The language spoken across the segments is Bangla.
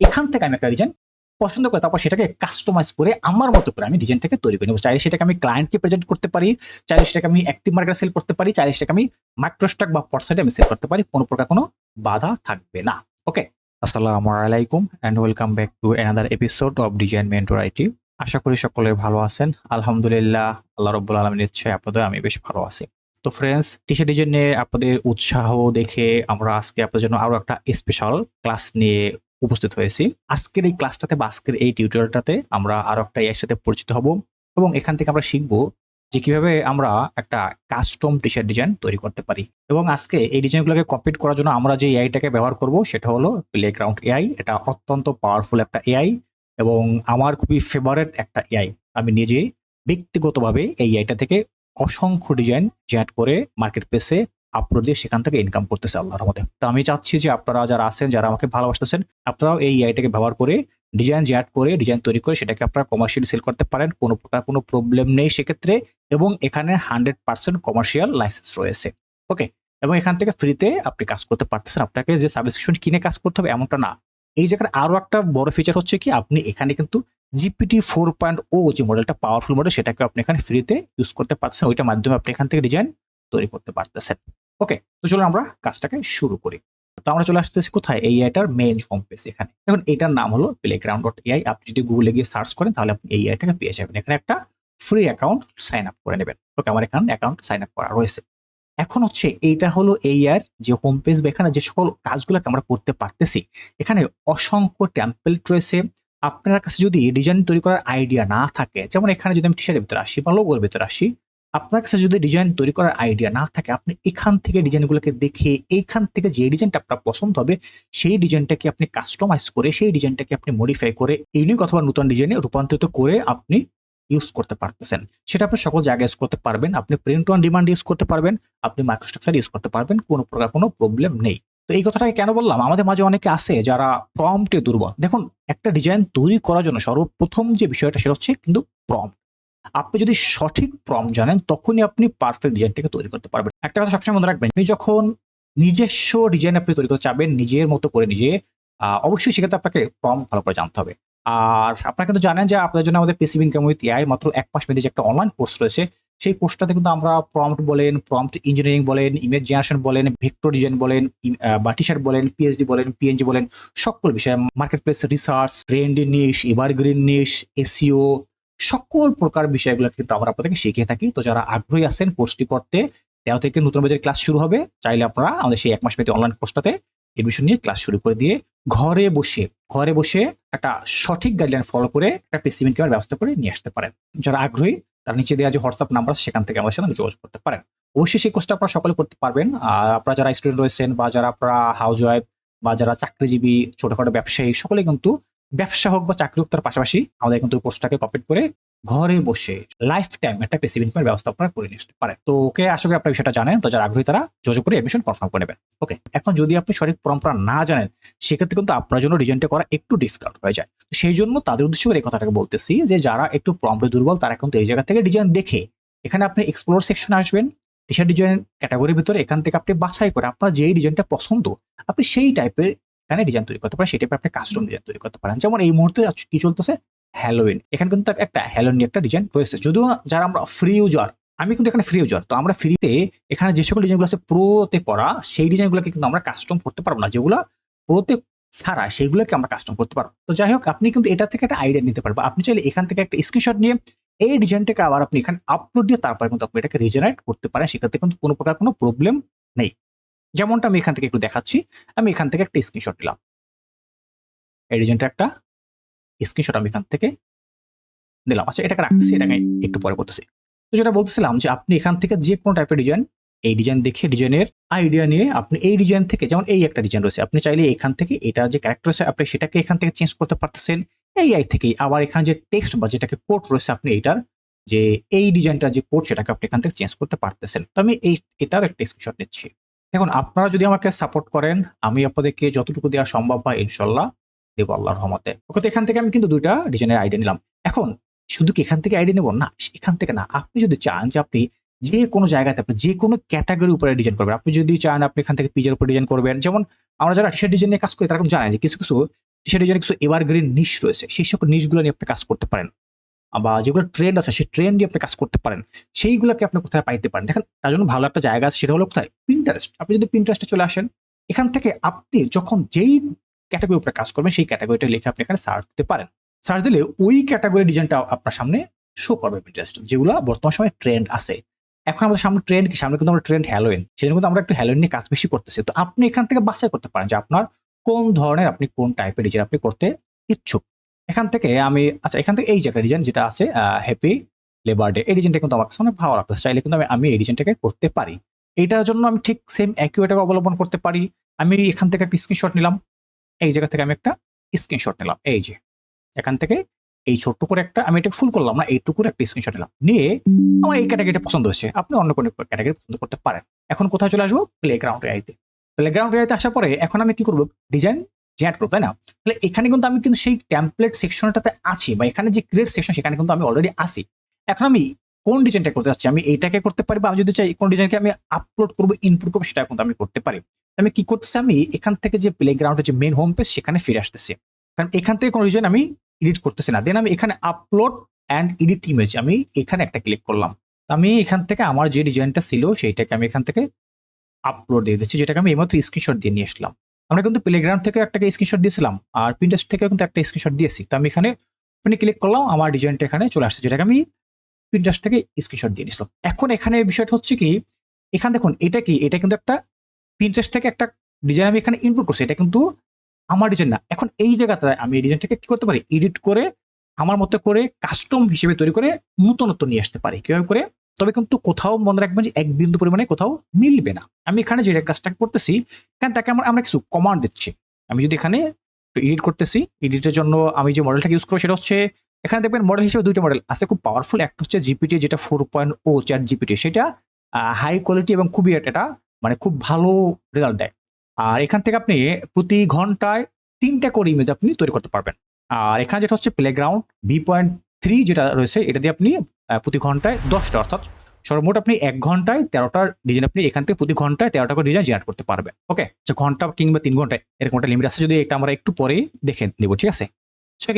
এখান থেকে আমি একটা ডিজাইন পছন্দ করে, তারপর সেটাকে কাস্টমাইজ করে আমার মতো করে আমি ডিজাইনটাকে তৈরি করে নেব। চাইলে সেটাকে আমি ক্লায়েন্টকে প্রেজেন্ট করতে পারি, চাইলে সেটাকে আমি অ্যাক্টিভ মার্কেটে সেল করতে পারি, চাইলে সেটাকে আমি মাইক্রোস্টক বা পরসাইটে আমি সেল করতে পারি, কোনো প্রকার কোনো বাধা থাকবে না। ওকে আসসালামু আলাইকুম and welcome back to another episode of design mentor IT আশা করি সকলে ভালো আছেন। আলহামদুলিল্লাহ, আল্লাহ রব্বুল আলমিনের ইচ্ছে আপনাদের, আমি বেশ ভালো আছি। তো ফ্রেন্ডস টি শার্ট ডিজাইন নিয়ে আপনাদের উৎসাহ দেখে আমরা আজকে আপনাদের জন্য আরও একটা স্পেশাল ক্লাস নিয়ে উপস্থিত হয়েছি। আজকের এই ক্লাসটাতে বা আজকের এই টিউটোরিয়ালটাতে আমরা আরও একটা এর সাথে পরিচিত হব এবং এখান থেকে আমরা শিখব যে কীভাবে আমরা একটা কাস্টম টি শার্ট ডিজাইন তৈরি করতে পারি। এবং আজকে এই ডিজাইনগুলোকে কমপ্লিট করার জন্য আমরা যে এআইটাকে ব্যবহার করব সেটা হলো প্লেগ্রাউন্ড এআই এটা অত্যন্ত পাওয়ারফুল একটা এআই এবং আমার খুবই ফেভারেট একটা এআই আমি নিজে ব্যক্তিগতভাবে এই এআইটা থেকে অসংখ্য ডিজাইন জেনারেট করে মার্কেট প্লেসে আপলোড দিয়ে সেখান থেকে ইনকাম করতেছে আল্লাহর মধ্যে তো আমি চাচ্ছি যে আপনারা যারা আছেন, যারা আমাকে ভালোবাসতেছেন, আপনারাও এই এআইটাকে ব্যবহার করে ডিজাইন জেনারেট করে ডিজাইন তৈরি করে সেটাকে আপনারা কমার্শিয়াল সেল করতে পারেন। কোনো প্রকার কোনো প্রবলেম নেই সেক্ষেত্রে এবং এখানে হান্ড্রেড পার্সেন্ট কমার্শিয়াল লাইসেন্স রয়েছে। ওকে এবং এখান থেকে ফ্রিতে আপনি কাজ করতে পারতেছেন। আপনাকে যে সাবস্ক্রিপশন কিনে কাজ করতে হবে এমনটা না। এই জায়গার আরও একটা বড় ফিচার হচ্ছে কি, আপনি এখানে কিন্তু জিপিটি ফোর পয়েন্ট ও যে মডেলটা পাওয়ারফুল মডেল সেটাকে আপনি এখানে ফ্রিতে ইউজ করতে পারছেন ওইটার মাধ্যমে আপনি এখান থেকে ডিজাইন তৈরি করতে পারতেছেন। ওকে তো চলুন আমরা কাজটাকে শুরু করি। তো আমরা চলে আসতেছি কোথায়? এই আইটার মেইন হোম পেজ এখানে। এখন এটার নাম হলো প্লেগ্রাউন্ড ডট এআই আপনি যদি গুগলে গিয়ে সার্চ করেন, তাহলে আপনি এই আইটাকে পেয়ে যাবেন। এখানে একটা ফ্রি অ্যাকাউন্ট সাইন আপ করে নেবেন। ওকে আমার এখানে অ্যাকাউন্ট সাইন আপ করা রয়েছে। এখন হচ্ছে এইটা হলো এই আর যে হোম পেজ বা এখানে যে সকল কাজগুলোকে আমরা করতে পারতেছি, এখানে অসংখ্য টেমপ্লেট রয়েছে। আপনার কাছে যদি ডিজাইন তৈরি করার আইডিয়া না থাকে, যেমন এখানে যদি আমি টি শার্টের ভিতরে আসি বা লোগোর ভিতরে আসি আপনার কাছে যদি ডিজাইন তৈরি করার আইডিয়া না থাকে, আপনি এখান থেকে ডিজাইনগুলোকে দেখে, এইখান থেকে যে ডিজাইনটা আপনার পছন্দ হবে, সেই ডিজাইনটাকে আপনি কাস্টমাইজ করে, সেই ডিজাইনটাকে আপনি মডিফাই করে ইউনিক অথবা নতুন ডিজাইনে রূপান্তরিত করে আপনি ইউজ করতে পারতেছেন। সেটা আপনি সকল জায়গায় ইউজ করতে পারবেন। আপনি প্রিন্ট অন ডিমান্ড ইউজ করতে পারবেন। আপনি মাইক্রোস্ট্রাকচার ইউজ করতে পারবেন। কোনো প্রকার কোনো প্রবলেম নেই। তো এই কথাটাকে কেন বললাম? আমাদের মাঝে অনেকে আছে যারা প্রম্পটে দুর্বল। দেখুন, একটা ডিজাইন তৈরি করার জন্য সর্বপ্রথম যে বিষয়টা সেটা হচ্ছে কিন্তু প্রম্পট আপনি যদি সঠিক প্রম জানেন, তখনই আপনি পারফেক্ট ডিজাইনটাকে তৈরি করতে পারবেন। একটা কথা সবসময় মনে রাখবেন, আপনি যখন নিজস্ব ডিজাইন আপনি তৈরি করতে চাবেন, নিজের মতো করে নিজে অবশ্যই সেক্ষেত্রে আপনাকে প্রম ভালো করে জানতে হবে। আর আপনারা কিন্তু জানেন যে আপনাদের জন্য আমাদের পেসিভ ইনকাম উইথ এআই মাত্র এক মাস মেয়েদের যে একটা অনলাইন কোর্স রয়েছে, সেই কোর্সটাতে কিন্তু আমরা প্রম্পট বলেন প্রম্পট ইঞ্জিনিয়ারিং বলেন ইমেজ জেনারেশন বলেন ভেক্টর ডিজাইন বলেন বা টিশার্ট বলেন পিএইচডি বলেন পিএনজি বলেন, সকল বিষয়ে market place research trend niche evergreen niche SEO সকল প্রকার বিষয়গুলো কিন্তু আমরা আপনাদেরকে শিখিয়ে থাকি। তো যারা আগ্রহী আছেন কোর্সটি করতে, তেরো থেকে নতুন বাজার ক্লাস শুরু হবে। চাইলে আপনারা আমাদের সেই এক মাস মেয়াদী অনলাইন কোর্সটাতে এডমিশন নিয়ে ক্লাস শুরু করে দিয়ে ঘরে বসে ঘরে বসে একটা সঠিক গাইডলাইন ফলো করে একটা পেসিমেন্ট কেনার ব্যবস্থা করে নিয়ে আসতে পারেন। যারা আগ্রহী, তার নিচে দেওয়া যে হোয়াটসঅ্যাপ নাম্বার আছে, সেখান থেকে আমাদের সাথে যোগাযোগ করতে পারেন। অবশ্যই সেই কোর্সটা আপনারা সকলে করতে পারবেন। আপনারা যারা স্টুডেন্ট রয়েছেন বা যারা আপনারা হাউস ওয়াইফ বা যারা চাকরিজীবী, ছোটখাটো ব্যবসায়ী, সকলে কিন্তু ব্যবসা হোক বা চাকরি হোক, তার পাশাপাশি আমাদের কিন্তু কোর্সটাকে কমপ্লিট করে ঘরে বসে লাইফ টাইম একটা পেসিভ ইনকামের ব্যবস্থা আপনারা করে নিতে পারেন। তো ওকে, আশা করি আপনার বিষয়টা জানেন। তো যারা আগ্রহী, তারা যোগাযোগ করে এডমিশন কনফার্ম করে নেবেন। ওকে, এখন যদি আপনি সঠিক পরম্পরা না জানেন, সেক্ষেত্রে কিন্তু আপনার জন্য ডিজাইনটা করা একটু ডিফিকাল্ট হয়ে যায়। তো সেই জন্য তাদের উদ্দেশ্য করে এই কথাটাকে বলতেছি যে, যারা একটু প্রম্পটে দুর্বল, তারা কিন্তু এই জায়গা থেকে ডিজাইন দেখে এখানে আপনি এক্সপ্লোর সেকশনে আসবেন। টি শার্ট ডিজাইন ক্যাটাগরির ভিতরে এখান থেকে আপনি বাছাই করে আপনার যেই ডিজাইনটা পছন্দ, আপনি সেই টাইপের এখানে ডিজাইন তৈরি করতে পারেন টাইপের আপনি কাস্টম ডিজাইন তৈরি করতে পারেন। যেমন এই মুহূর্তে কি চলতেছে? হ্যালোইন এখানে কিন্তু একটা হ্যালোইন একটা ডিজাইন রয়েছে। যদিও যারা আমরা ফ্রি ইউজার আমি কিন্তু এখানে ফ্রি ইউজার তো আমরা ফ্রিতে এখানে যে সকল ডিজাইনগুলো আছে প্রোতে করা সেই ডিজাইনগুলোকে কিন্তু আমরা কাস্টম করতে পারব না। যেগুলো প্রোতে ছাড়া সেইগুলোকে আমরা কাস্টম করতে পারব। তো যাই হোক আপনি কিন্তু এটা থেকে একটা আইডিয়া নিতে পারবেন। আপনি চাইলে এখান থেকে একটা স্ক্রিনশট নিয়ে এই ডিজাইনটাকে আবার আপনি এখানে আপলোড দিয়ে তারপরে কিন্তু আপনি এটাকে রিজেনারেট করতে পারেন। সেক্ষেত্রে কিন্তু কোনো প্রকার কোনো প্রবলেম নেই। যেমনটা আমি এখান থেকে একটু দেখাচ্ছি, আমি এখান থেকে একটা স্ক্রিনশট নিলাম। এই ডিজাইনটা একটা স্ক্রিনশট আমি এখান থেকে দিলাম আচ্ছা এটাকে রাখতেছি, এটাকে একটু পরে করতেছি। তো যেটা বলতেছিলাম যে আপনি এখান থেকে যে কোনো টাইপের ডিজাইন এই ডিজাইন দেখে ডিজাইনের আইডিয়া নিয়ে আপনি এই ডিজাইন থেকে, যেমন এই একটা ডিজাইন রয়েছে, আপনি চাইলে এখান থেকে এটা যে ক্যারেক্টার রয়েছে আপনি সেটাকে এখান থেকে চেঞ্জ করতে পারতেছেন। এই আই থেকেই আবার এখানে যে টেক্সট বা যেটাকে কোড রয়েছে, আপনি এইটার যে এই ডিজাইনটার যে কোড সেটাকে আপনি এখান থেকে চেঞ্জ করতে পারতেছেন। তো আমি এই, এটার একটা স্ক্রিনশট নিচ্ছি। দেখুন, আপনারা যদি আমাকে সাপোর্ট করেন, আমি আপনাদেরকে যতটুকু দেওয়া সম্ভব হয়, ইনশাল্লাহ দেবো আল্লাহর রহমতে। ওকে, তো এখান থেকে আমি কিন্তু দুইটা ডিজাইনের আইডিয়া নিলাম। এখন, শুধু কি এখান থেকে আইডিয়া নেব? না, এখান থেকে না। আপনি যদি চান যে আপনি যে কোনো জায়গাতে, আপনি যে কোনো ক্যাটাগরির উপরে ডিজাইন করবেন, আপনি যদি চান আপনি এখান থেকে পিজের উপর ডিজাইন করবেন, যেমন আমরা যারা টি ডিজাইন নিয়ে কাজ করি, তারা কিন্তু জানে যে কিছু কিছু টি ডিজাইনে কিছু এভারগ্রিন নিশ রয়েছে। সেই সকল নিশগুলো নিয়ে আপনি কাজ করতে পারেন। বা যেগুলো ট্রেন্ড আছে, সেই ট্রেন্ড নিয়ে আপনি কাজ করতে পারেন, সেইগুলোকে আপনি কোথায় পাইতে পারেন? দেখেন, তার জন্য ভালো একটা জায়গা আছে, সেটা হলো কোথায়? পিন্টারেস্ট আপনি যদি পিন্টারেস্টে চলে আসেন, এখান থেকে আপনি যখন যেই ক্যাটাগরির উপরে কাজ করবেন, সেই ক্যাটাগরিটা লিখে আপনি এখানে সার্চ দিতে পারেন। সার্চ দিলে ওই ক্যাটাগরি ডিজাইনটা আপনার সামনে শো করবে পিন্টারেস্ট যেগুলো বর্তমান সময়ে ট্রেন্ড আছে। এখন আমাদের সামনে ট্রেন্ড কি? সামনে কিন্তু আমরা ট্রেন্ড হ্যালোইন সেজন্য কিন্তু আমরা একটু হ্যালোইন নিয়ে কাজ বেশি করতেছি। তো আপনি এখান থেকে বাছাই করতে পারেন যে আপনার কোন ধরনের আপনি কোন টাইপের ডিজাইন আপনি করতে ইচ্ছুক। এখান থেকে আমি আচ্ছা এখান থেকে এই যে ডিজাইন যেটা আছে হ্যাপি লেবার ডে এই ডিজাইনটা কিন্তু আমার কাছে অনেক ভালো লাগতেছে। চাইলে কিন্তু আমি আমি এই ডিজাইনটাকে করতে পারি। এইটার জন্য আমি ঠিক সেম অ্যাকিউটাকে অবলম্বন করতে পারি। আমি এখান থেকে একটা স্ক্রিনশট নিলাম। এই জায়গা থেকে আমি একটা স্ক্রিনশট নিলাম। এই যে, এখান থেকে এই ছোট্ট করে একটা, আমি এটা ফুল করলাম না এইটুকুর একটা স্ক্রিনশট নিলাম। নিয়ে আমার এই ক্যাটাগরিটা পছন্দ হয়েছে। আপনি অন্য কোনো ক্যাটাগরি পছন্দ করতে পারেন। এখন কোথায় চলে আসব? প্লে গ্রাউন্ড এআইতে প্লে গ্রাউন্ড আসার পরে এখন আমি কি করব? ডিজাইন জেনারেট করব, তাই না? তাহলে এখানে কিন্তু আমি কিন্তু সেই টেমপ্লেট সেকশনটাতে আছি বা এখানে যে ক্রিয়েট সেকশন সেখানে কিন্তু আমি অলরেডি আছি। এখন আমি কোন ডিজাইনটা করতে চাচ্ছি? আমি এইটাকে করতে পারি বা আমি যদি চাই কোন ডিজাইনকে আমি আপলোড করব ইনপুট করব, সেটা কিন্তু আমি করতে পারি। আমি কি করতেছি? আমি এখান থেকে যে প্লে গ্রাউন্ডের যে মেন হোম পেজ সেখানে ফিরে আসতেছি। কারণ এখান থেকে কোনো ডিজাইন আমি এডিট করতেছি না। দেন আমি এখানে আপলোড অ্যান্ড এডিট ইমেজ আমি এখানে একটা ক্লিক করলাম। আমি এখান থেকে আমার যে ডিজাইনটা ছিল, সেইটাকে আমি এখান থেকে আপলোড দিয়ে দিচ্ছি, যেটাকে আমি এইমাত্র স্ক্রিনশট দিয়ে নিয়ে আসলাম। আমরা কিন্তু প্লেগ্রাউন্ড থেকে একটা স্ক্রিনশট দিয়েছিলাম, আর প্রিন্টারেস্ট থেকে কিন্তু একটা স্ক্রিনশট দিয়েছি। তো আমি এখানে ওখানে ক্লিক করলাম, আমার ডিজাইনটা এখানে চলে আসছে, যেটাকে আমি প্রিন্টারেস্ট থেকে স্ক্রিনশট দিয়ে নিয়েছিলাম। এখন এখানে বিষয়টা হচ্ছে কি, এখানে দেখুন, এটা কি, এটা কিন্তু একটা প্রিন্টারেস্ট থেকে একটা ডিজাইন আমি এখানে ইনপুট করছি, এটা কিন্তু আমার ডিজাইন না। এখন এই জায়গাতে আমি এই ডিজাইনটাকে কি করতে পারি? এডিট করে, আমার মতো করে কাস্টম হিসেবে তৈরি করে নতুনত্ব নিয়ে আসতে পারি। কীভাবে করে? তবে কিন্তু কোথাও মনে রাখবেন যে এক বিন্দু পরিমাণে কোথাও মিলবে না। আমি এখানে যে কাজটা করতেছি এখানে তাকে আমার, আমরা কিছু কমান্ড দিচ্ছি। আমি যদি এখানে এডিট করতেছি এডিটের জন্য আমি যে মডেলটাকে ইউজ করব সেটা হচ্ছে, এখানে দেখবেন মডেল হিসেবে দুইটা মডেল আছে, খুব পাওয়ারফুল একটা হচ্ছে জিপিটি যেটা four point O chat GPT সেটা হাই কোয়ালিটি এবং খুবই এটা মানে খুব ভালো রেজাল্ট দেয়। আর এখান থেকে আপনি প্রতি ঘন্টায় তিনটা করে ইমেজ আপনি তৈরি করতে পারবেন। আর এখানে যেটা হচ্ছে প্লেগ্রাউন্ড বি পয়েন্ট থ্রি যেটা রয়েছে, এটা দিয়ে আপনি প্রতি ঘন্টায় দশটা, অর্থাৎ সর্বমোট আপনি এক ঘন্টায় তেরোটা ডিজাইন আপনি এখান থেকে প্রতি ঘন্টায় তেরোটা করে ডিজাইন জেনারেট করতে পারবেন। ওকে যে ঘণ্টা কিংবা তিন ঘন্টায় এরকম একটা লিমিট আছে, যদি এটা আমরা একটু পরে দেখে নেব, ঠিক আছে?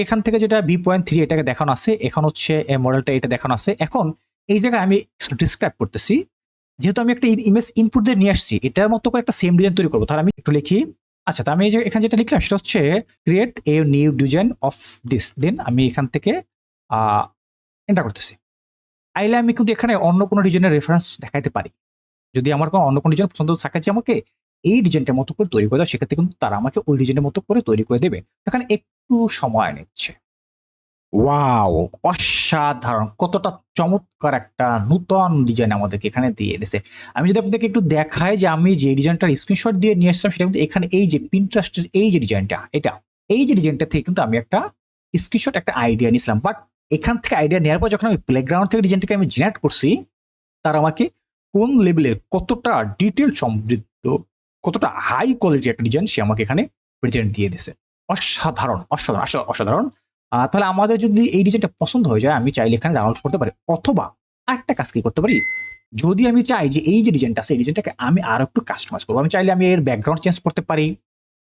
এখান থেকে যেটা বি পয়েন্ট থ্রি এটাকে দেখানো আছে, এখন হচ্ছে মডেলটা এটা দেখানো আছে। এখন এই জায়গায় আমি ডিসক্রাইব করতেছি, যেহেতু আমি একটা ইমেজ ইনপুট দিয়ে নিয়ে আসছি, এটার মতো করে একটা সেম ডিজাইন তৈরি করব। তাহলে আমি একটু লিখি আচ্ছা তো আমি এই যে এখানে যেটা লিখলাম, সেটা হচ্ছে create a new design of this then আমি এখান থেকে এন্টার করতেছি। আইলে আমি কিন্তু এখানে অন্য কোনো ডিজাইনের রেফারেন্স দেখাইতে পারি। যদি আমার কোনো অন্য কোনো ডিজাইন পছন্দ থাকে যে আমাকে এই ডিজাইনটার মতো করে তৈরি করে দাও, সেক্ষেত্রে কিন্তু তারা আমাকে ওই ডিজাইনের মতো করে তৈরি করে দেবে। এখানে একটু সময় নিচ্ছে। ওয়াও অসাধারণ। কতটা চমৎকার একটা নূতন ডিজাইন আমাদেরকে এখানে দিয়ে দিয়েছে। আমি যদি আপনাদেরকে একটু দেখাই যে আমি যে ডিজাইনটার স্ক্রিনশট দিয়ে নিয়ে আসলাম সেটা কিন্তু এখানে এই যে পিন্টারেস্টের এই যে ডিজাইনটা এটা। এই যে ডিজাইনটা থেকে কিন্তু আমি একটা স্ক্রিনশট একটা আইডিয়া নিয়েছিলাম। বাট এখান থেকে আইডিয়া নেওয়ার পর যখন আমি প্লেগ্রাউন্ড থেকে ডিজাইনটাকে আমি জেনারেট করছি, তার আমাকে কোন লেভেলের কতটা ডিটেল সমৃদ্ধ, কতটা হাই কোয়ালিটি একটা ডিজাইন সে আমাকে এখানে প্রেজেন্ট দিয়ে দিছে অসাধারণ অসাধারণ অসাধারণ। তাহলে আমাদের যদি এই ডিজাইনটা পছন্দ হয়ে যায়, আমি চাইলে এখানে ডাউনলোড করতে পারি, অথবা আরেকটা কাজ কি করতে পারি? যদি আমি চাই যে এই যে ডিজাইনটা আছে, এই ডিজাইনটাকে আমি আরও একটু কাস্টমাইজ করব। আমি চাইলে আমি এর ব্যাকগ্রাউন্ড চেঞ্জ করতে পারি।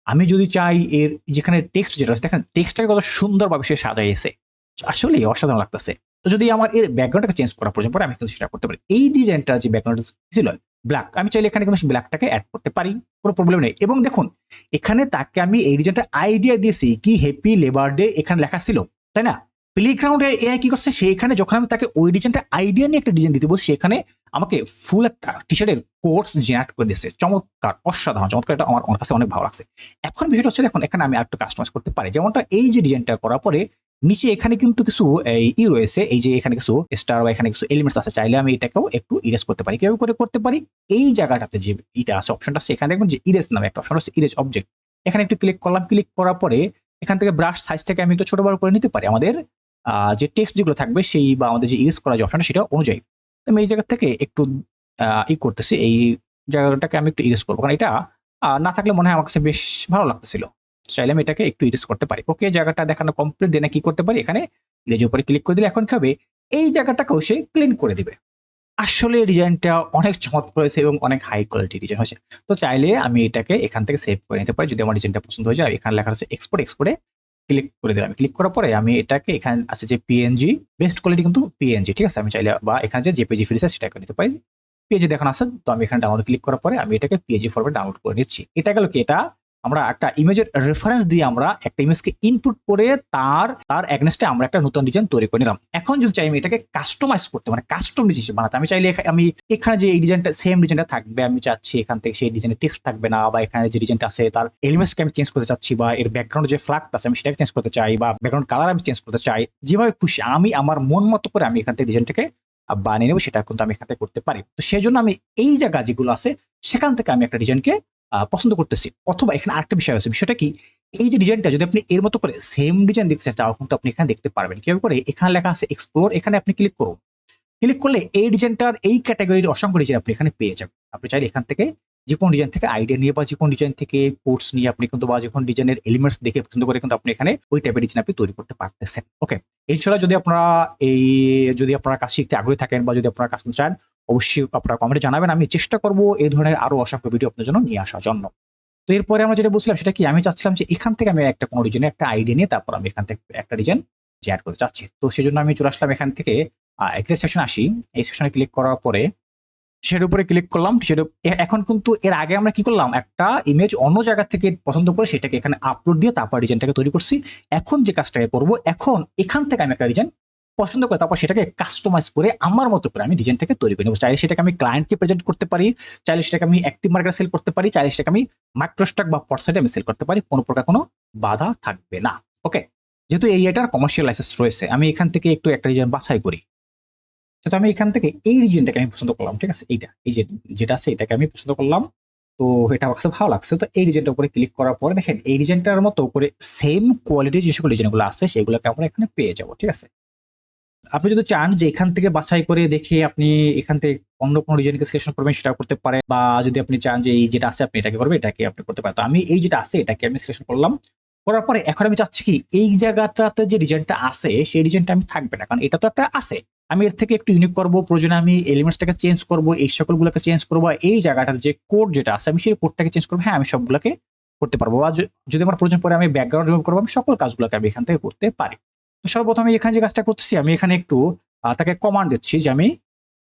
আমি যদি চাই এর যেখানে টেক্সট যেটা আছে, দেখেন টেক্সটটাকে কত সুন্দরভাবে সে সাজাইছে। আসলে অসাধারণ লাগতেছে। তো যদি আমার এর ব্যাকগ্রাউন্ডটাকে চেঞ্জ করা প্রয়োজন পরে আমি কিন্তু সেটা করতে পারি। এই ডিজাইনটা যে ব্যাকগ্রাউন্ড ছিল? ব্ল্যাক আমি চাইলে এখানে কিন্তু ব্ল্যাকটাকে অ্যাড করতে পারি, কোনো প্রবলেম নেই। এবং দেখুন, এখানে তাকে আমি এই ডিজাইনটা আইডিয়া দিয়েছি কি হ্যাপি লেবার ডে এখানে লেখা ছিল, তাই না? প্লেগ্রাউন্ডে এআই কি করছে? সেখানে যখন আমি তাকে ওই ডিজাইনটা আইডিয়া নিয়ে একটা ডিজাইন দিতে বলছি, সেখানে আমাকে ফুল একটা টি শার্টের কোর্স জেনারেট করে দিয়েছে। চমৎকার, অসাধারণ, চমৎকার। এটা আমার কাছে অনেক ভালো লাগছে। এখন বিষয়টা হচ্ছে, দেখুন, এখানে আমি আরেকটু কাস্টমাইজ করতে পারি। যেমনটা এই যে ডিজাইনটা করার পরে নিচে এখানে কিন্তু কিছু ই রয়েছে, এই যে এখানে কিছু স্টার বা এখানে কিছু এলিমেন্টস আছে, চাইলে আমি এটাকেও একটু ইরেজ করতে পারি। কীভাবে করে করতে পারি? এই জায়গাটাতে যে এটা আছে অপশনটা আছে, এখানে দেখবেন যে ইরেজ নামে একটা অপশন আছে ইরেজ অবজেক্ট এখানে একটু ক্লিক করলাম ক্লিক করার পরে এখান থেকে ব্রাশ সাইজটাকে আমি একটু ছোট বড় করে নিতে পারি। আমাদের যে টেক্সট যেগুলো থাকবে, সেই বা আমাদের যে ইরেজ করা যে অপশনটা সেটা অনুযায়ী। আমি এই জায়গা থেকে একটু ই করতেছি, এই জায়গাটাকে আমি একটু ইরেজ করব। কারণ এটা না থাকলে মনে হয় আমার কাছে বেশ ভালো লাগতেছিল। চাইলে আমি এটাকে একটু ইরেজ করতে পারি। ওকে জায়গাটা দেখানো কমপ্লিট দেনে কি করতে পারি? এখানে ইরেজ উপরে ক্লিক করে দিলে এখন কি হবে? এই জায়গাটাকেও সে ক্লিন করে দিবে। আসলে ডিজাইনটা অনেক চমৎকার হয়েছে এবং অনেক হাই কোয়ালিটি ডিজাইন হয়েছে। তো চাইলে আমি এটাকে এখান থেকে সেভ করে নিতে পারি। যদি আমার ডিজাইনটা পছন্দ হয়ে যায় এখানে লেখা আছে এক্সপোর্ট এক্সপোর্টে ক্লিক করে দিলাম। ক্লিক করার পরে আমি এটাকে এখানে আছে যে পিএনজি বেস্ট কোয়ালিটি কিন্তু পিএনজি ঠিক আছে? আমি চাইলে বা এখানে যে জেপিজি ফিরিস সেটা করে নিতে পারি। পিএনজি দেখানো আছে, তো আমি এখানে ডাউনলোড ক্লিক করার পরে আমি এটাকে পিএনজি ফর্মে ডাউনলোড করে নিচ্ছি। এটা গেল কি? এটা আমরা একটা ইমেজের রেফারেন্স দিয়ে আমরা একটা ইমেজকে ইনপুট করে তার তার অ্যাগনেস্টে আমরা একটা নতুন ডিজাইন তৈরি করে নিলাম। এখন যদি চাই আমি এটাকে কাস্টমাইজ করতে মানে কাস্টম ডিজাইন বানাতে, আমি চাইলে আমি এখানে যে এই ডিজাইনটা সেম ডিজাইনটা থাকবে, আমি চাচ্ছি এখান থেকে সেই ডিজাইনের টেক্সট থাকবে না, বা এখানে যে ডিজাইনটা আছে তার এলিমেন্টসকে আমি চেঞ্জ করতে চাচ্ছি, বা এর ব্যাকগ্রাউন্ড যে ফ্ল্যাগটা আছে আমি সেটাকে চেঞ্জ করতে চাই, বা ব্যাকগ্রাউন্ড কালার আমি চেঞ্জ করতে চাই, যেভাবে খুশি আমি আমার মন মতো করে আমি এখান থেকে ডিজাইনটাকে বানিয়ে নেব, সেটা কিন্তু আমি এখান থেকে করতে পারি। তো সেই জন্য আমি এই জায়গা যেগুলো আছে, সেখান থেকে আমি একটা ডিজাইনকে পছন্দ করতেছি। অথবা এখানে আরেকটা বিষয় আছে, বিষয়টা কি? এই যে ডিজাইনটা যদি আপনি এর মতো করে সেম ডিজাইন দেখতে চাও কিন্তু আপনি এখানে দেখতে পারবেন। কীভাবে করে? এখানে লেখা আছে এক্সপ্লোর এখানে আপনি ক্লিক করুন। ক্লিক করলে এই ডিজাইনটার এই ক্যাটাগরির অসংখ্য ডিজাইন আপনি এখানে পেয়ে যাবেন। আপনি চাইলে এখান থেকে যে কোনো ডিজাইন থেকে আইডিয়া নিয়ে বা যে কোনো ডিজাইন থেকে কোর্স নিয়ে আপনি কিন্তু বা যে কোনো ডিজাইনের এলিমেন্টস দেখে পছন্দ করে কিন্তু আপনি এখানে ওই টাইপের ডিজাইন আপনি তৈরি করতে পারতেছেন। ওকে এছাড়া যদি আপনারা এই, যদি আপনারা কাজ শিখতে আগ্রহী থাকেন বা যদি আপনারা কাজ করতে চান, অবশ্যই আপনারা কমেন্টে জানাবেন। আমি চেষ্টা করব এই ধরনের আরও অসংখ্য ভিডিও আপনার জন্য নিয়ে আসার জন্য। তো এরপরে আমরা যেটা বলছিলাম সেটা কি? আমি চাচ্ছিলাম যে এখান থেকে আমি একটা কোনো ডিজাইনের একটা আইডিয়া নিয়ে তারপর আমি এখান থেকে একটা ডিজাইন অ্যাড করতে চাচ্ছি। তো সেই জন্য আমি চলে আসলাম এখান থেকে একটা সেকশন আসি। এই সেকশনে ক্লিক করার পরে সেটার উপরে ক্লিক করলাম সেটা এখন কিন্তু এর আগে আমরা কি করলাম? একটা ইমেজ অন্য জায়গা থেকে পছন্দ করে সেটাকে এখানে আপলোড দিয়ে তারপর ডিজাইনটাকে তৈরি করছি। এখন যে কাজটাকে করব, এখন এখান থেকে আমি একটা ডিজাইন পছন্দ করে তারপর সেটাকে কাস্টমাইজ করে আমার মতো করে আমি ডিজাইনটাকে তৈরি করে নেব। চাইলে সেটাকে আমি ক্লায়েন্টকে প্রেজেন্ট করতে পারি, চাইলে সেটাকে আমি অ্যাক্টিভ মার্কেটে সেল করতে পারি, চাইলে সেটাকে আমি মাইক্রোস্টক বা পটসাইটে আমি সেল করতে পারি, কোনো প্রকার কোনো বাধা থাকবে না। ওকে যেহেতু এই এটার কমার্শিয়াল লাইসেন্স রয়েছে, আমি এখান থেকে একটু একটা ডিজাইন বাছাই করি। সেটা আমি এখান থেকে এই রিজনটাকে আমি পছন্দ করলাম, ঠিক আছে? এইটা, এই যে যেটা আছে এটাকে আমি পছন্দ করলাম। তো এটা আমার ভালো লাগছে। তো এই রিজনটার উপরে ক্লিক করার পরে দেখেন, এই রিজনটার মতো করে সেম কোয়ালিটির যে সকল ডিজাইনগুলো আছে, সেগুলোকে আমরা এখানে পেয়ে যাব, ঠিক আছে? আপনি যদি চান যে এখান থেকে বাছাই করে দেখে আপনি এখান থেকে অন্য কোনো ডিজাইনকে সিলেকশন করবেন, সেটাও করতে পারে বা যদি আপনি চান যে এই যেটা আছে আপনি এটাকে করবেন, এটাকে আপনি করতে পারেন। তো আমি এই যেটা আছে এটাকে আমি সিলেকশন করলাম। করার পরে এখন আমি চাচ্ছি কি, এই জায়গাটাতে যে ডিজাইনটা আছে, সেই ডিজাইনটা আমি থাকবে না। কারণ এটা তো একটা আছে। আমি এর থেকে একটু ইউনিক করব, প্রয়োজনে আমি এলিমেন্টসটাকে চেঞ্জ করব, এই সকলগুলোকে চেঞ্জ করব এই জায়গাটার যে কোড যেটা আছে, আমি সেই কোডটাকে চেঞ্জ করব হ্যাঁ আমি সবগুলোকে করতে পারব, বা যদি আমার প্রয়োজন পরে আমি ব্যাকগ্রাউন্ড রিমুভ করব, আমি সকল কাজগুলোকে আমি এখান থেকে করতে পারি। তো সর্বপ্রথম আমি এখানে যে কাজটা করতেছি, আমি এখানে একটু তাকে কমান্ড দিচ্ছি যে আমি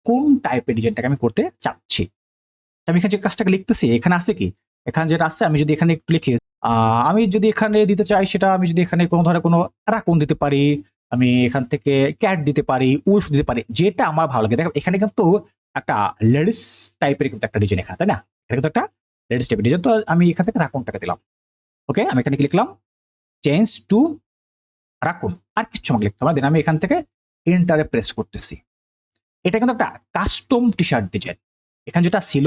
কোন টাইপের ডিজাইনটাকে আমি করতে চাচ্ছি। আমি এখানে যে কাজটাকে লিখতেছি, এখানে আছে কি? এখানে যেটা আছে, আমি যদি এখানে একটু লিখি আমি যদি এখানে দিতে চাই, সেটা আমি যদি এখানে কোনো ধরনের কোনো রাকুন দিতে পারি আমি এখান থেকে ক্যাট দিতে পারি উলফ দিতে পারি, যেটা আমার ভালো লাগে। দেখো, এখানে কিন্তু একটা লেডিস টাইপের কিন্তু একটা ডিজাইন এখানে, তাই না? এটা কিন্তু একটা লেডিস টাইপের ডিজাইন তো আমি এখান থেকে রাকুনটাকে দিলাম। ওকে আমি এখানে লিখলাম? চেঞ্জ টু রাকুন আর কিচ্ছু আমাকে লিখতে হবে দেন আমি এখান থেকে এন্টারে প্রেস করতেছি। এটা কিন্তু একটা কাস্টম টি শার্ট ডিজাইন এখানে যেটা ছিল,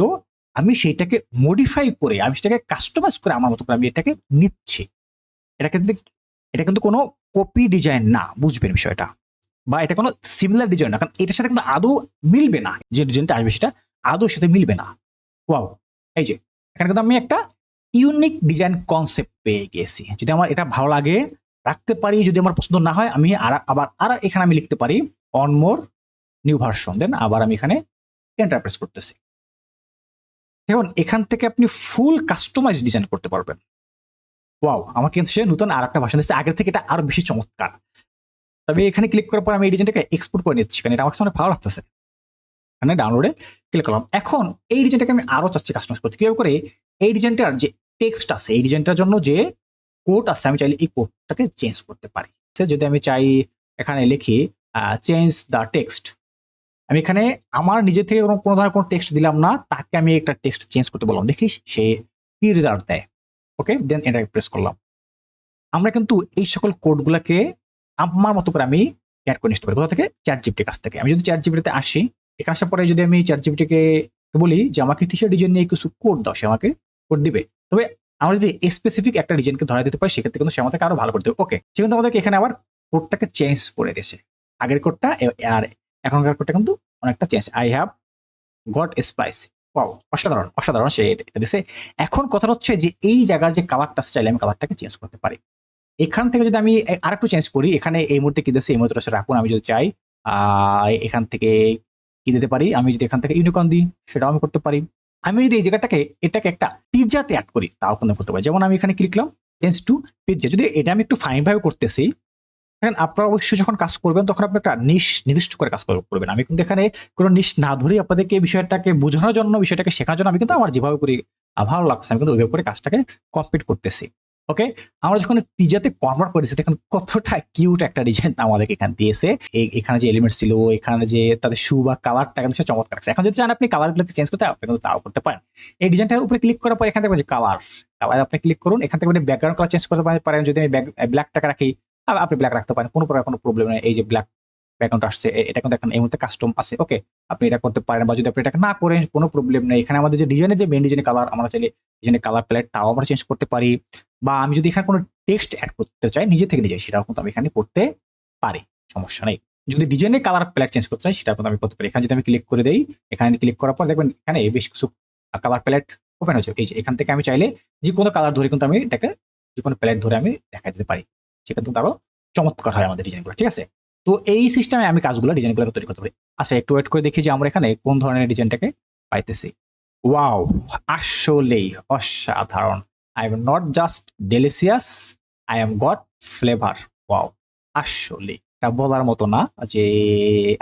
আমি সেইটাকে মডিফাই করে, আমি সেটাকে কাস্টমাইজ করে আমার মতো করে আমি এটাকে নিচ্ছি। এটা কিন্তু এটা কিন্তু কোনো কপি ডিজাইন না, বুঝবেন বিষয়টা। বা এটা কোনো সিমিলার ডিজাইন না, কারণ এটার সাথে কিন্তু আদৌ মিলবে না, যে ডিজাইনটা আসবে সেটা আদৌ সাথে মিলবে না। ওয়াও এই যে, এখানে কিন্তু আমি একটা ইউনিক ডিজাইন কনসেপ্ট পেয়ে গেছি। যদি আমার এটা ভালো লাগে, রাখতে পারি, যদি আমার পছন্দ না হয়, আমি আর আবার আর এখানে আমি লিখতে পারি one more new version then আবার আমি এখানে এন্টারপ্রেস করতেছি। দেখুন, এখান থেকে আপনি ফুল কাস্টমাইজ ডিজাইন করতে পারবেন। ওয়াও আমাকে কিন্তু সে নতুন আর একটা ভাষা দিচ্ছে আগের থেকে এটা আরও বেশি চমৎকার। তবে এখানে ক্লিক করার পর আমি এই ডিজাইনটাকে এক্সপোর্ট করে নিচ্ছি, কারণ এটা আমার অনেক ভালো লাগতেছে। এখানে ডাউনলোডে ক্লিক করলাম। এখন এই ডিজাইনটাকে আমি আরও চাচ্ছি কাস্টমাইজ করতে। কীভাবে করে? এই ডিজাইনটার যে টেক্সট আছে, এই ডিজাইনটার জন্য যে কোড আছে, আমি চাইলে এই কোডটাকে চেঞ্জ করতে পারি। যদি আমি চাই এখানে লিখি চেঞ্জ দ্য টেক্সট আমি এখানে আমার নিজে থেকে কোনো ধরনের কোনো টেক্সট দিলাম না, তাকে আমি একটা টেক্সট চেঞ্জ করতে বললাম। দেখি সে কি রেজাল্ট দেয়। ওকে দেন এটা প্রেস করলাম। আমরা কিন্তু এই সকল কোডগুলোকে আমার মতো করে আমি অ্যাড করে নিতে পারি। কোথা থেকে? চ্যাট জিপিটির কাছ থেকে। আমি যদি চ্যাট জিপিটিতে আসি এখানে আসার পরে যদি আমি চ্যাট জিপিটিকে বলি যে, আমাকে টি শার্ট ডিজাইন নিয়ে কিছু কোড দাও, সে আমাকে কোড দিবে। তবে আমরা যদি স্পেসিফিক একটা ডিজাইনকে ধরা দিতে পারি, সেক্ষেত্রে কিন্তু সে আমাদেরকে আরও ভালো করে দেবে। ওকে সে কিন্তু আমাদেরকে এখানে আবার কোডটাকে চেঞ্জ করে দিয়েছে। আগের কোডটা আর এখনকার কোডটা কিন্তু অনেকটা change I have got spice wow অসাধারণ অসাধারণ সে এটা দিছে। এখন কথা হচ্ছে যে এই জায়গার যে কালারটা চাইলে আমি কালারটাকে চেঞ্জ করতে পারি। এখান থেকে যদি আমি আর একটু চেঞ্জ করি, এখানে এই মুহূর্তে কি দিচ্ছে এই মুহূর্তে রাখুন আমি যদি চাই এখান থেকে কি দিতে পারি? আমি যদি এখান থেকে ইউনিকর্ন দিই, সেটাও আমি করতে পারি। আমি যদি এই জায়গাটাকে, এটাকে একটা পিজ্জাতে অ্যাড করি, তাও কিন্তু করতে পারি। যেমন আমি এখানে ক্লিক করলাম চেঞ্জ টু পিজ্জা যদি এটা আমি একটু ফাইন ভাবে করতেছি দেখেন, আপনারা অবশ্যই যখন কাজ করবেন, তখন আপনি একটা নিশ, নির্দিষ্ট করে কাজ করবেন। আমি কিন্তু এখানে কোনো নিশ না ধরেই আপনাদেরকে এই বিষয়টাকে বোঝানোর জন্য, বিষয়টাকে শেখার জন্য আমি কিন্তু আমার যেভাবে করি ভালো লাগছে, আমি কিন্তু ওইভাবে করে কাজটাকে কমপ্লিট করতেছি। ওকে আমরা যখন পিজাতে কনভার্ট করেছি, দেখুন কতটা কিউট একটা ডিজাইন আমাদেরকে এখানে দিয়েছে। এখানে যে এলিমেন্ট ছিল, এখানে যে তাদের শু বা কালারটা কিন্তু সে চমৎকার লাগছে। এখন যদি চান আপনি কালারগুলোকে চেঞ্জ করতে, আপনি কিন্তু তাও করতে পারেন। এই ডিজাইনটার উপরে ক্লিক করার পর এখান থেকে যে কালার কালার আপনি ক্লিক করুন, এখান থেকে ব্যাকগ্রাউন্ড কালার চেঞ্জ করতে পারেন, যদি আমি ব্ল্যাকটাকে রাখি আপনি ব্ল্যাক রাখতে পারেন, কোনো প্রকার কোনো প্রবলেম নেই। এই যে ব্ল্যাক ব্যাকগ্রাউন্ড আসছে এটা কিন্তু এখন এই মুহূর্তে কাস্টম আছে ওকে আপনি এটা করতে পারেন বা যদি আপনি এটাকে না করেন, কোনো প্রবলেম নেই। এখানে আমাদের যে ডিজাইনের যে মেন ডিজাইনের কালার আমরা চাইলে ডিজাইনের কালার প্যালেট তাও আমরা চেঞ্জ করতে পারি। বা আমি যদি এখানে কোনো টেক্সট অ্যাড করতে চাই, নিজে থেকে নিজে সেটাও কিন্তু আমি এখানে করতে পারি, সমস্যা নেই। যদি ডিজাইনের কালার প্যালেট চেঞ্জ করতে চাই, সেটা কিন্তু আমি করতে পারি। এখানে যদি আমি ক্লিক করে দিই, এখানে ক্লিক করার পর দেখবেন এখানে বেশ কিছু কালার প্যালেট ওপেন হয়েছে। এই যে এখান থেকে আমি চাইলে যে কোনো কালার ধরে কিন্তু আমি এটাকে যে কোনো প্যালেট ধরে আমি দেখা দিতে পারি। সেটা কিন্তু আরও চমৎকার হয় আমাদের ডিজাইনগুলো ঠিক আছে? তো এই সিস্টেমে আমি কাজগুলো ডিজাইনগুলো তৈরি করতে পারি। আচ্ছা একটু ওয়েট করে দেখি যে আমরা এখানে কোন ধরনের ডিজাইনটাকে পাইতেছি। ওয়াও আসলেই অসাধারণ। I am not just delicious I am got flavour wow আসলে এটা বলার মতো না যে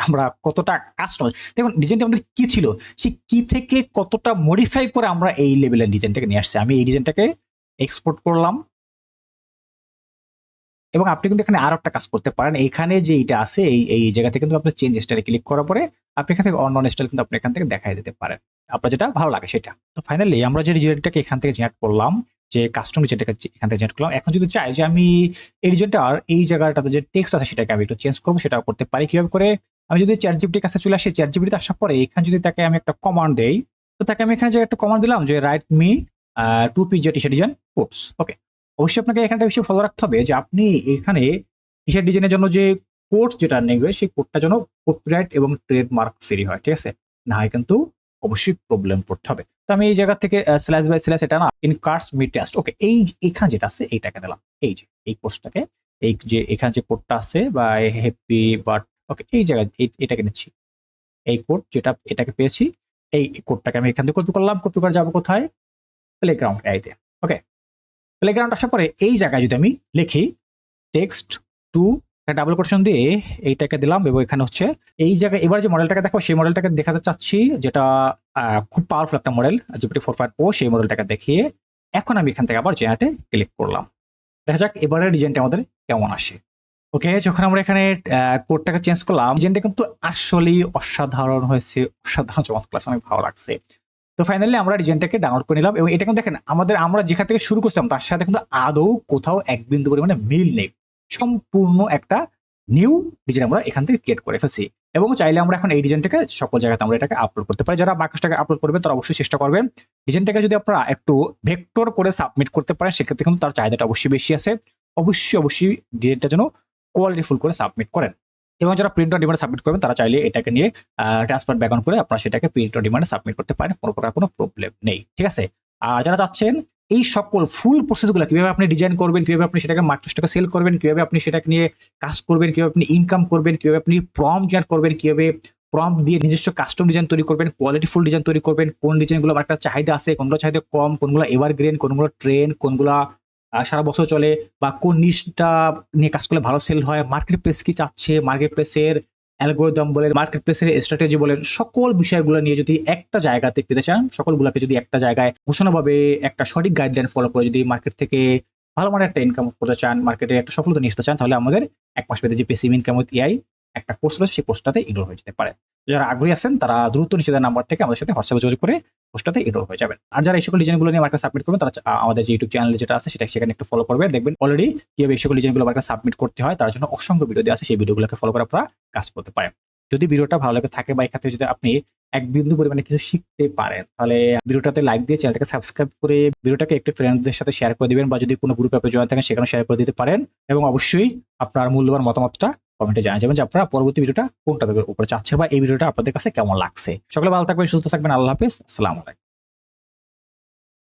আমরা কতটা কাস্টম দেখুন ডিজাইনটা আমাদের কি ছিল? সে কি থেকে কতটা মডিফাই করে আমরা এই লেভেলের ডিজাইনটাকে নিয়ে আসছি? আমি এই ডিজাইনটাকে এক্সপোর্ট করলাম এবং আপনি কিন্তু এখানে আরও একটা কাজ করতে পারেন। এখানে যে এটা আছে, এই এই জায়গা থেকে কিন্তু আপনি চেঞ্জ স্টাইলে ক্লিক করার পরে আপনি এখান থেকে অন নন স্টাইল কিন্তু আপনি এখান থেকে দেখাই দিতে পারেন। আপনার যেটা ভালো লাগে সেটা। তো ফাইনালি আমরা যে ডিজাইনটাকে এখান থেকে জেনারেট করলাম, যে কাস্টম ডিজাইনটাকে এখান থেকে জেনারেট করলাম, এখন যদি চাই যে আমি এই ডিজাইনটার এই জায়গাটাতে যে টেক্সট আছে সেটাকে আমি একটু চেঞ্জ করব, সেটাও করতে পারি। কীভাবে করে? আমি যদি চ্যাট জিপিটির কাছে চলে আসি চ্যাট জিপিটিতে আসার পরে এখানে যদি তাকে আমি একটা কমান্ড দেই, তো তাকে আমি এখানে যে একটা কমান্ড দিলাম যে write me two P J T shirt design okay অবশ্যই আপনাকে এখানটা বেশি ফলো রাখতে হবে যে আপনি এখানে টি ডিজাইনের জন্য যে কোড যেটা নেবে, সেই কোডটা যেন কপিরাইট এবং ট্রেডমার্ক ফ্রি হয়, ঠিক আছে? না হয় কিন্তু অবশ্যই প্রবলেম পড়তে হবে। তো আমি এই জায়গা থেকে স্ল্যাশ বাই স্ল্যাশ এটা না in curse me test okay এই এখানে যেটা আছে এইটাকে দিলাম। এই যে, এই কোর্সটাকে এই যে এখানে যে কোডটা আছে, বা হ্যাপি বাট ওকে এই জায়গায় এটাকে নিচ্ছি। এই কোড যেটা, এটাকে পেয়েছি, এই কোডটাকে আমি এখান থেকে কপি করলাম কপি করে যাব কোথায়? প্লেগ্রাউন্ড এইতে প্লেগ্রাউন্ড আসার পরে এই জায়গায় যদি আমি লিখি টেক্সট টু ডাবল কোটেশন দিয়ে এইটাকে দিলাম এবং এখানে হচ্ছে এই জায়গায় এবার যে মডেলটাকে দেখো সেই মডেলটাকে দেখাতে চাচ্ছি যেটা খুব পাওয়ারফুল একটা model GPT four five O সেই মডেলটাকে দেখিয়ে এখন আমি এখান থেকে আবার জেনারেটে ক্লিক করলাম। দেখা যাক এবারের ডিজাইনটা আমাদের কেমন আসে। ওকে যখন আমরা এখানে কোডটাকে চেঞ্জ করলাম ডিজাইনটা কিন্তু আসলেই অসাধারণ হয়েছে অসাধারণ চমৎকার লাগছে, অনেক ভালো লাগছে। তো ফাইনালি আমরা ডিজাইনটাকে ডাউনলোড করে নিলাম এবং এটা কিন্তু দেখেন আমাদের আমরা যেখান থেকে শুরু করছিলাম তার সাথে কিন্তু আদৌ কোথাও এক বিন্দু পরিমাণে মিল নেই। সম্পূর্ণ একটা নিউ ডিজাইন আমরা এখান থেকে ক্রিয়েট করে ফেলছি এবং চাইলে আমরা এখন এই ডিজাইনটাকে সকল জায়গাতে আমরা এটাকে আপলোড করতে পারি। যারা মাইক্রোসটাকে আপলোড করবেন তারা অবশ্যই চেষ্টা করবেন। ডিজাইনটাকে যদি আপনারা একটু ভেক্টর করে সাবমিট করতে পারেন সেক্ষেত্রে কিন্তু তার চাহিদাটা অবশ্যই বেশি আছে। অবশ্যই অবশ্যই ডিজাইনটা যেন কোয়ালিটিফুল করে সাবমিট করেন। এবং যারা প্রিন্ট অন ডিমান্ডে সাবমিট করবেন, তারা চাইলে এটাকে নিয়ে ট্রান্সফার ব্যাকগ্রাউন্ড করে আপনারা সেটাকে প্রিন্ট অন ডিমান্ডে সাবমিট করতে পারেন, কোনো প্রকার কোনো প্রবলেম নেই, ঠিক আছে? আর যারা চাচ্ছেন, এই সকল ফুল প্রসেসগুলো কীভাবে আপনি ডিজাইন করবেন, কীভাবে আপনি সেটাকে মার্কেটটাকে সেল করবেন, কীভাবে আপনি সেটাকে নিয়ে কাজ করবেন, কীভাবে আপনি ইনকাম করবেন, কীভাবে আপনি প্রম জেনারেট করবেন, কীভাবে প্রম দিয়ে নিজস্ব কাস্টম ডিজাইন তৈরি করবেন কোয়ালিটিফুল ডিজাইন তৈরি করবেন, কোন ডিজাইনগুলো একটা চাহিদা আছে, কোনগুলো চাহিদা কম, কোনগুলো এভারগ্রেন কোনগুলো ট্রেন কোনগুলো সারা বছর চলে বা কোন নিশটা নিয়ে কাজ করলে ভালো সেল হয় মার্কেট প্লেস কি চাচ্ছে মার্কেট প্লেসের অ্যালগোরিদম বলেন মার্কেট প্লেসের স্ট্র্যাটেজি বলেন, সকল বিষয়গুলো নিয়ে যদি একটা জায়গাতে পেতে চান, সকলগুলোকে যদি একটা জায়গায় ঘোষণাভাবে একটা সঠিক গাইডলাইন ফলো করে যদি মার্কেট থেকে ভালো মানের একটা ইনকাম করতে চান মার্কেটে একটা সফলতা নিয়ে আসতে চান, তাহলে আমাদের এক মাস পেতে যে পেসিভ ইনকাম উইথ এআই একটা কোর্স রয়েছে, সেই কোর্সটাতে ইনরোল হয়ে যেতে পারে। যারা আগ্রহী আছেন, তারা দ্রুত নিচেদের নাম্বার থেকে আমাদের সাথে হোয়াটসঅ্যাপে যোগাযোগ করে কোর্সটাতে ইনরোল হয়ে যাবেন। আর যারা এই সকল ডিজাইনগুলো নিয়ে মার্কেট সাবমিট করবেন, তারা আমাদের যে ইউটিউব চ্যানেল যেটা আছে, সেটা সেখানে একটু ফলো করবে দেখবেন অলরেডি কীভাবে এই সকল ডিজাইনগুলো মার্কেট সাবমিট করতে হয়, তার জন্য অসংখ্য ভিডিও দেওয়া আছে, সেই ভিডিওগুলোকে ফলো করে আপনারা কাজ করতে পারেন। যদি ভিডিওটা ভালো লাগে, থাকে বা থেকে যদি আপনি এক বিন্দু পরিমাণে কিছু শিখতে পারেন, তাহলে ভিডিওটাতে লাইক দিয়ে চ্যানেলটাকে সাবস্ক্রাইব করে ভিডিওটাকে একটু ফ্রেন্ডদের সাথে শেয়ার করে দিবেন, বা যদি কোনো গ্রুপে আপনি জয়েন থাকেন সেখানে শেয়ার করে দিতে পারেন। এবং অবশ্যই আপনার মূল্যবান মতামতটা কমেন্টে জানা যাবেন যে আপনারা পরবর্তী ভিডিওটা কোন টপিকের উপরে চাচ্ছে বা এই ভিডিওটা আপনাদের কাছে কেমন লাগছে। সকলে ভালো থাকবেন, সুস্থ থাকবেন, আল্লাহ হাফিজ, আসসালামু আলাইকুম।